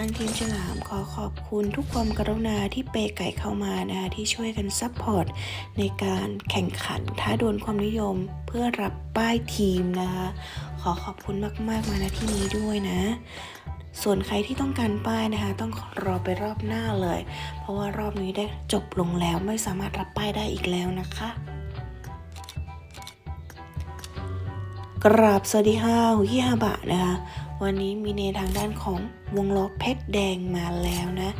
ทางทีมฉลามขอขอบคุณทุกความกรุณาที่เปย์ไก่เข้ามานะคะที่ช่วยกันซัพพอร์ตในการแข่งขันท้าดวลความนิยมเพื่อรับป้ายทีมนะคะขอขอบคุณมาก ๆ มาณที่นี้ด้วยนะ ส่วนใครที่ต้องการป้ายนะคะ ต้องรอไปรอบหน้าเลย เพราะว่ารอบนี้ได้จบลงแล้วไม่สามารถรับป้ายได้อีกแล้วนะคะ กราบสวัสดีค่ะหุยฮาบะนะคะ วันนี้มีในทางด้านของวงล้อเพชรแดงมาแล้วนะ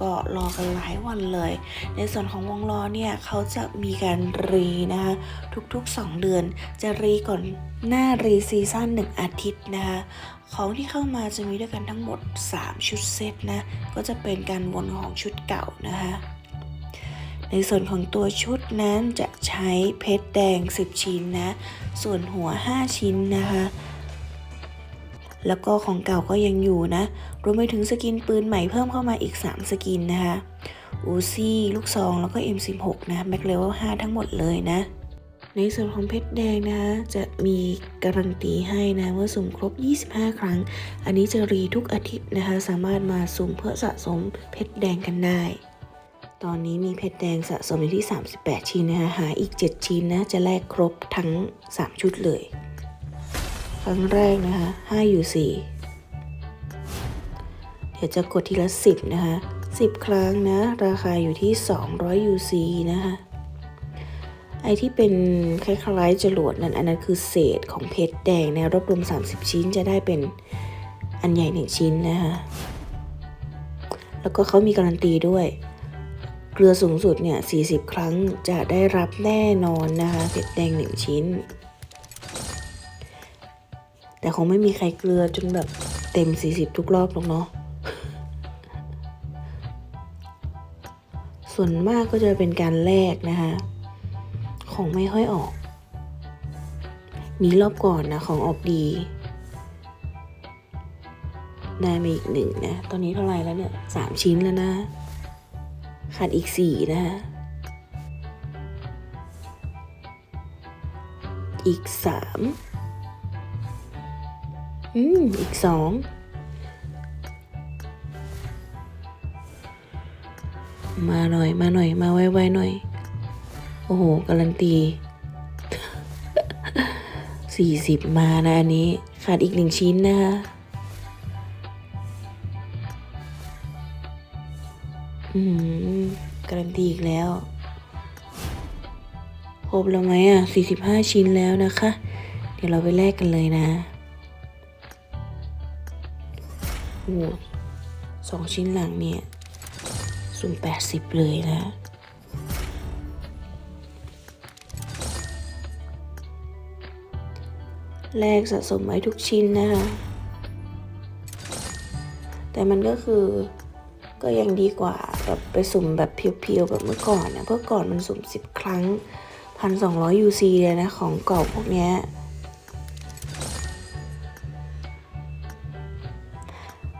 ก็รอกันหลายวันเลย ในส่วนของวงล้อเนี่ยเขาจะมีการรีนะคะทุกๆ 2 เดือน จะรีก่อนหน้ารีซีซั่น1 อาทิตย์นะคะของที่เข้ามาจะมีด้วยกันทั้งหมด 3 ชุดเซตนะ ก็จะเป็นการวนของชุดเก่านะคะ ในส่วนของตัวชุดนั้นจะใช้เพชรแดง 10 ชิ้นนะ ส่วนหัว 5 ชิ้นนะคะ แล้วก็ของเก่าก็ยังอยู่นะ รวมไปถึงสกินปืนใหม่เพิ่มเข้ามาอีก 3 สกินนะคะอูซี่ ลูกซอง แล้วก็ M16 นะแม็กเลเวล5ทั้งหมดเลยนะ ในส่วนของเพชรแดงนะ จะมีการันตีให้นะเมื่อสุ่มครบ 25 ครั้ง อันนี้จะรีทุกอาทิตย์นะคะ สามารถมาสุ่มเพื่อสะสมเพชรแดงกันได้ ตอนนี้มีเพชรแดงสะสมอยู่ที่ 38 ชิ้นนะคะหาอีก 7 ชิ้นนะจะแลกครบทั้ง 3 ชุดเลย ครั้งแรกนะคะ5 UC เดี๋ยวจะกดทีละ 10 นะคะ 10 ครั้งนะ ราคาอยู่ที่ 200 UC นะคะไอที่เป็นคล้ายๆจรวดนั้นอันนั้นคือเศษของเพชรแดงนะรวบรวม 30 ชิ้นจะได้เป็นอันใหญ่ 1 ชิ้นนะคะแล้วก็เขามีการันตีด้วย เกลือสูงสุดเนี่ย 40 ครั้งจะได้รับแน่นอนนะคะเพชรแดง1ชิ้น แต่คงไม่มีใครเกลือจนแบบเต็ม 40 ทุกรอบหรอกเนาะ ส่วนมากก็จะเป็นการแลกนะคะ ของไม่ค่อยออก มีรอบก่อนนะ ของออกดี ได้มาอีกหนึ่งนะ ตอนนี้เท่าไหร่แล้วเนี่ยสามชิ้นแล้วนะ ขาดอีกสี่นะฮะอีกสามอืม อีกสองมาหน่อย มาหน่อย มาไวๆหน่อย โอ้โห การันตีสี่สิบมานะอันนี้ ขาดอีกหนึ่งชิ้นนะคะ การันตีอีกแล้วครบแล้วไหมอะ 45 ชิ้นแล้วนะคะ เดี๋ยวเราไปแลกกันเลยนะโอ้สองชิ้นหลังเนี่ยสุ่ม80 เลยนะแลกสะสมไว้ทุกชิ้นนะคะ แต่มันก็คือก็ยังดีกว่า แบบไปสุ่มแบบเพียวๆแบบเมื่อก่อนนะเมื่อก่อนมันสุ่ม 10 ครั้ง 1,200 UC เลยนะ ของเก่าพวกเนี้ย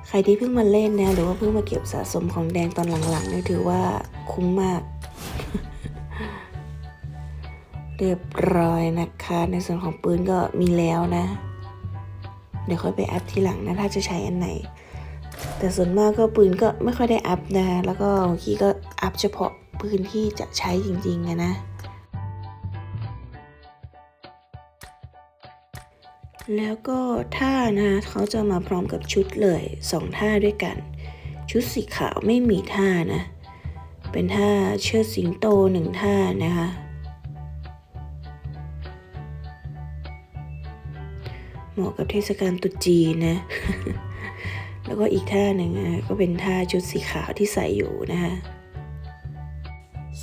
ใครที่เพิ่งมาเล่นนะ หรือว่าเพิ่งมาเก็บสะสมของแดงตอนหลังๆเนี่ยถือว่าคุ้มมาก เรียบร้อยนะคะ ในส่วนของปืนก็มีแล้วนะ เดี๋ยวค่อยไปอัพทีหลังนะ ถ้าจะใช้อันไหน แต่ส่วนมากก็ปืนก็ไม่ค่อยได้อัพนะแล้วก็บางทีก็อัพเฉพาะปืนที่จะใช้จริงๆนะ แล้วก็ท่านะเขาจะมาพร้อมกับชุดเลยสองท่าด้วยกัน ชุดสีขาวไม่มีท่านะ เป็นท่าเชิดสิงโตหนึ่งท่านะคะเหมาะกับเทศกาลตรุษจีนนะ แล้วก็อีกท่าหนึ่งก็เป็นท่าชุดสีขาวที่ใส่อยู่นะคะ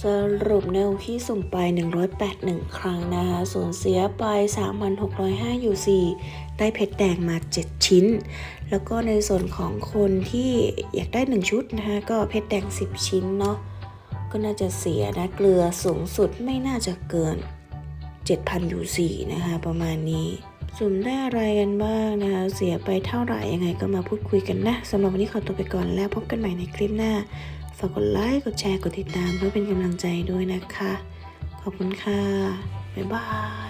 สรุปแนวที่ส่งไป 181 ครั้งนะคะสูญเสียไป 3,605 UC ได้เพชรแดงมา 7 ชิ้น แล้วก็ในส่วนของคนที่อยากได้ 1 ชุดนะคะก็เพชรแดง 10 ชิ้นเนาะ ก็น่าจะเสียนะ เกลือสูงสุดไม่น่าจะเกิน 7,000 UC นะคะประมาณนี้ สุ่มได้อะไรกันบ้างนะคะ เสียไปเท่าไหร่ยังไงก็มาพูดคุยกันนะสำหรับวันนี้ขอตัวไปก่อนแล้วพบกันใหม่ในคลิปหน้า ฝากกดไลค์ กดแชร์ กดติดตามเพื่อเป็นกำลังใจด้วยนะคะ ขอบคุณค่ะ บ๊ายบาย